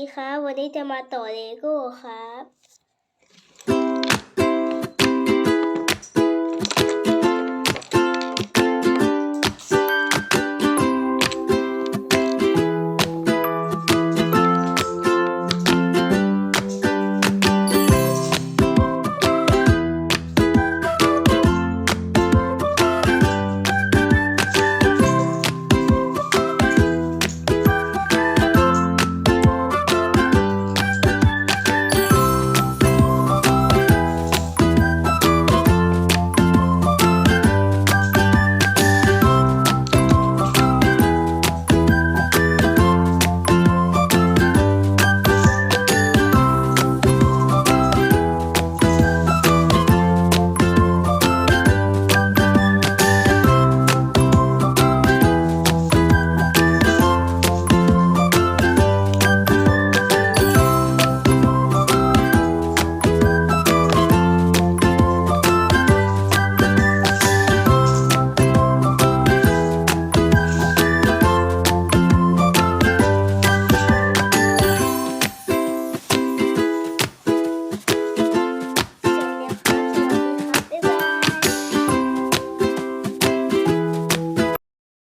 ดีครับ วันนี้จะมาต่อเลโก้ครับ